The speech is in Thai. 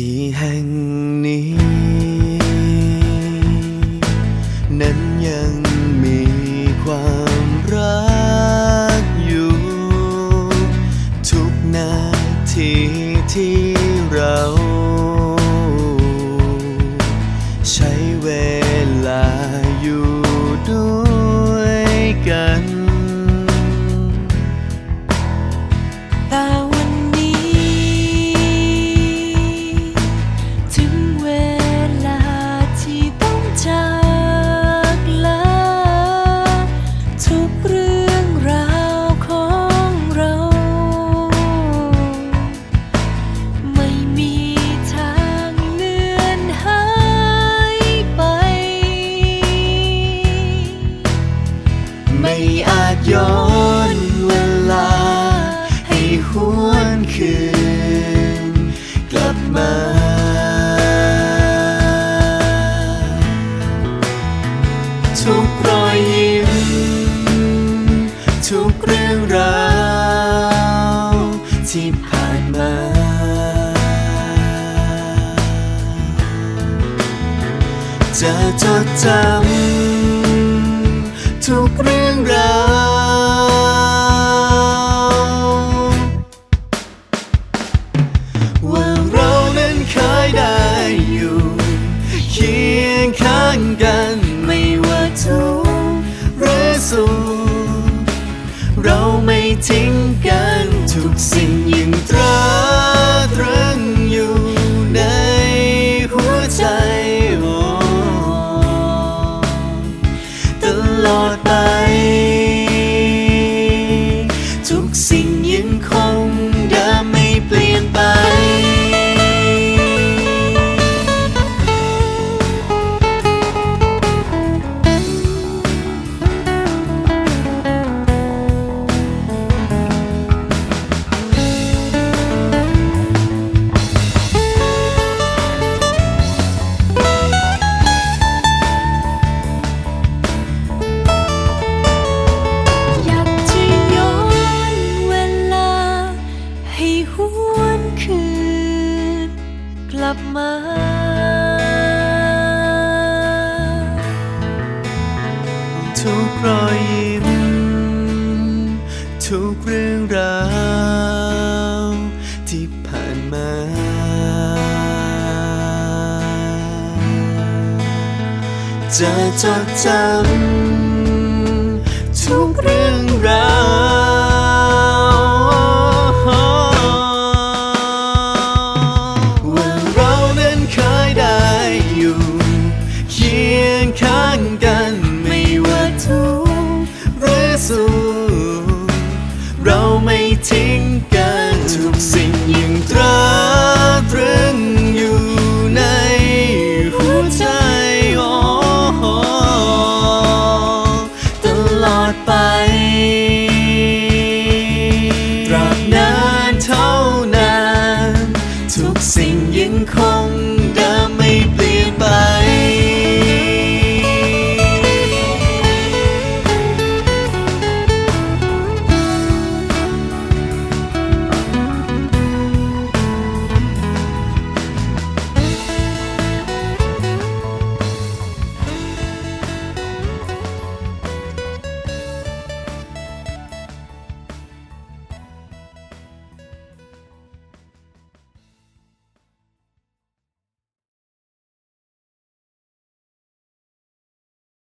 ที่แห่งนี้ นั้นยังมีความรักอยู่ ทุกนาทีที่เรา หวนคืนกลับมาทุกรอยยิ้ม ทุกเรื่องราวที่ผ่านมา จะจดจำทุกเรื่องราว 听 ทุกรอยยิ้ม ทุกเรื่องราวที่ผ่านมา จะจดจำทุกเรื่องราว อดไป